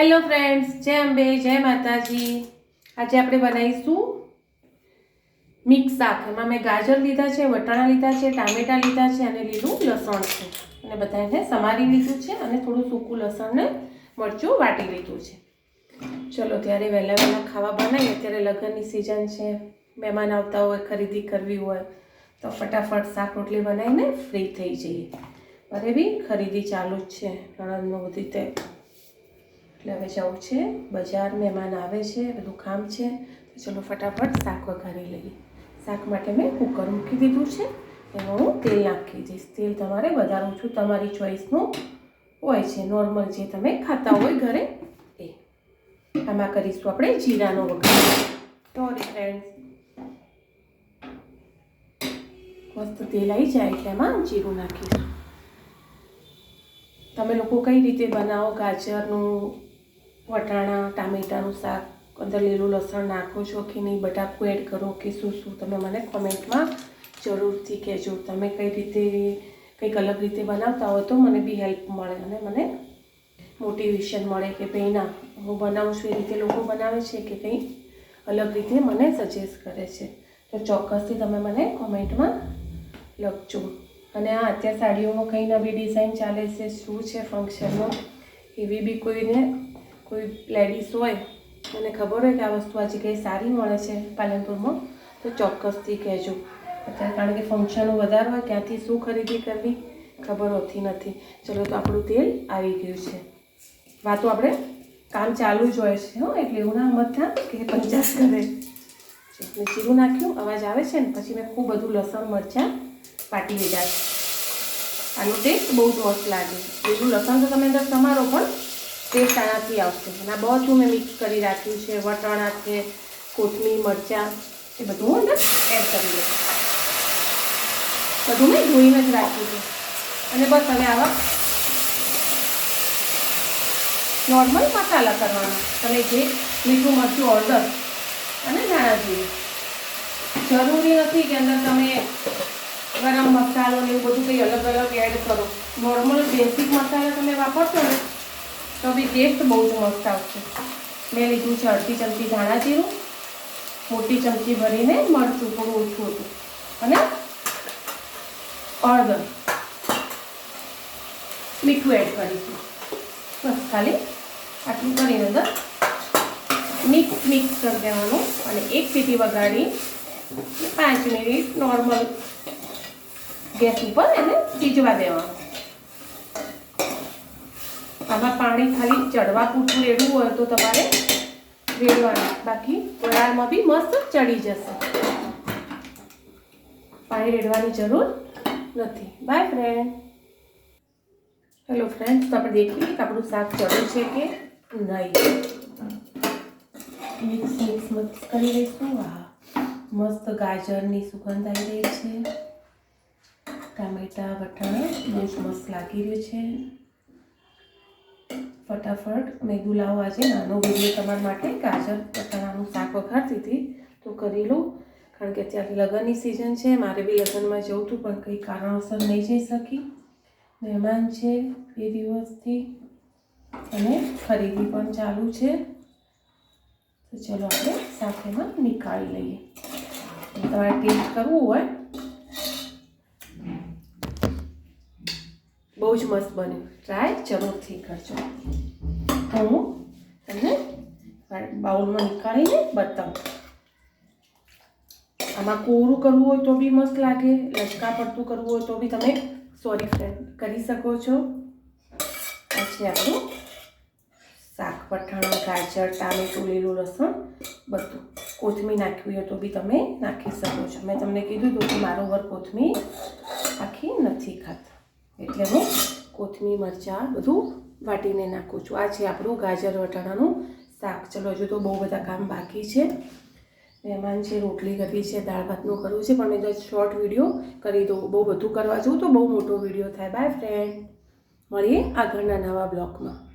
Hello friends જય અંબે, જય માતાજી. આજે આપણે બનાવીશું મિક્સ શાક. એમાં મેં ગાજર લીધા છે, વટાણા લીધા છે, ટામેટાં લીધા છે અને લીલું લસણ છે. અને બધાને સમારી લીધું છે અને થોડું સૂકું લસણને મરચું વાટી લીધું છે. ચલો, ત્યારે વહેલા વહેલા ખાવા બનાવીએ. અત્યારે લગ્નની સિઝન છે. મહેમાન આવતા હોય, ખરીદી કરવી હોય, તો ફટાફટ શાક રોટલી બનાવીને ફ્રી થઈ જઈએ. અરે બી ખરીદી ચાલુ જ છે. નણંદનું બધી તે એટલે હવે જવું છે, બજાર મહેમાન આવે છે, બધું કામ છે, તો ચલો ફટાફટ શાક વઘારી લઈએ. શાક માટે મેં કુકર મૂકી દીધું છે, એમાં હું તેલ નાખી દઈશ. તેલ તમારે વધારે ઓછું તમારી ચોઈસનું હોય છે. નોર્મલ જે તમે ખાતા હોય ઘરે, એ. આમાં કરીશું આપણે જીરાનો વઘાર. સોરી ફ્રેન્ડ્સ મસ્ત તેલ આવી જાય એટલે એમાં જીરું નાખીશું. તમે લોકો કઈ રીતે બનાવો ગાજરનું વટાણા, ટામેટાનું શાક, અંદર લીલું લસણ નાખો છો કે નહીં બટાકું એડ કરો કે શું શું, તમે મને કોમેન્ટમાં જરૂરથી કહેજો. તમે કઈ રીતે, કંઈક અલગ રીતે બનાવતા હોય તો મને બી હેલ્પ મળે અને મને મોટિવેશન મળે કે ભાઈ ના, હું બનાવું છું, એ રીતે લોકો બનાવે છે કે કંઈ અલગ રીતે મને સજેસ્ટ કરે છે. તો ચોક્કસથી તમે મને કોમેન્ટમાં લખજો. અને આ અત્યારે સાડીઓમાં કંઈ નવી ડિઝાઇન ચાલે છે, શું છે ફંક્શનમાં એવી બી કોઈને કોઈ લેડીઝ હોય મને ખબર હોય કે આ વસ્તુ આજે કંઈ સારી મળે છે પાલનપુરમાં, તો ચોક્કસથી કહેજો. અત્યારે કારણ કે ફંક્શનો વધારે હોય, ક્યાંથી શું ખરીદી કરવી ખબર હોતી નથી. ચલો તો આપણું તેલ આવી ગયું છે. વાતો આપણે કામ ચાલુ જ હોય છે, હો, એટલે એવું ના મત કે પંચાસ કરે. મેં જીરું નાખ્યું, અવાજ આવે છે ને, પછી મેં ખૂબ બધું લસણ, મરચાં પાટી લીધા છે. આનો ટેસ્ટ બહુ જ મસ્ત લાગે. લીલું લસણ તો તમે અંદર તમારો પણ ટેસ્ટ આનાથી આવશે અને આ બધું મેં મિક્સ કરી રાખ્યું છે, વટાણા છે, કોથમીર, મરચાં, એ બધું હું એડ કરી દઉં બધું મેં ધોઈને જ રાખ્યું છે. અને બસ હવે આવા નોર્મલ મસાલા કરવાના. તમે જે મીઠું મરચું ઓર્ડર અને ધાણા જીરું જરૂરી નથી કે અંદર તમે ગરમ મસાલો ને એવું બધું કંઈ અલગ અલગ એડ કરો. નોર્મલ બેસિક મસાલા તમે વાપરશો ને તો બી ટેસ્ટ બહુ જ મસ્ત આવશે. મેં લીધું છે અડધી ચમચી ધાણા જીરું, મોટી ચમચી ભરીને મરચું થોડું ઓછું હતું. અને અડદર મીઠું એડ કરીશું. બસ ખાલી આટલું કરીને અંદર મિક્સ મિક્સ કરી દેવાનું અને એક સીટી વગાડી પાંચ મિનિટ નોર્મલ ગેસ ઉપર એને સીજવા દેવાનું. આમાં પાણી ખાલી ચડવા પૂરતું રેડવું હોય તો તમારે રેડવાનું. બાકી વડાળમાં બી મસ્ત ચડી જશે. પાણી રેડવાની જરૂર નથી. બાય ફ્રેન્ડ હેલો ફ્રેન્ડ્સ તો આપણે દેખીએ કે આપણું શાક ચડ્યું છે કે નહીં. મિક્સ મિક્સ મિક્સ કરી લઈશું વાહ. મસ્ત ગાજરની સુગંધ આવી રહી છે. ટામેટા, વટાણા, બહુ મસ્ત લાગી રહ્યું છે. ફટાફટ મેં ગુલાવ આજે નાનો વીડિયો તમારા માટે ગાજર પટાણાનું શાક વઘારતી હતી. તો કરી લઉં. કારણ કે અત્યારે લગ્નની સિઝન છે. મારે બી લગ્નમાં જવું હતું, પણ કંઈ કારણોસર નહીં જઈ શકી. મહેમાન છે બે દિવસથી અને ખરીદી પણ ચાલુ છે. તો ચલો આપણે સાથેમાં નીકાળી લઈએ. તમારે ટેસ્ટ કરવું હોય. બહુ જ મસ્ત બન્યું. ટ્રાય જરૂરથી કરજો. હું તમને બાઉલમાં નીકાળીને બતાવું. આમાં કોરું કરવું હોય તો બી મસ્ત લાગે, લચકા પડતું કરવું હોય તો બી તમે સોરી કરી શકો છો. પછી આપણું શાક પઠાણ, ગાજર, ટામેટું, લીલું લસણ બધું. કોથમીર નાખવી હોય તો બી તમે નાખી શકો છો. મેં તમને કીધું હતું કે મારો વર કોથમીર આખી નથી ખાતા. એટલે હું કોથમીર, મરચાં બધું વાટીને નાખું છું. આ છે આપણું ગાજર વટાણાનું શાક. ચલો, હજુ તો બહુ બધા કામ બાકી છે. મહેમાન છે, રોટલી કરવી છે, દાળ ભાતનું કરવું છે, પણ મેં જો શોર્ટ વીડિયો કરી દઉં. બહુ બધું કરવા જવું તો બહુ મોટો વીડિયો થાય. બાય ફ્રેન્ડ મળીએ આગળના નવા બ્લોગમાં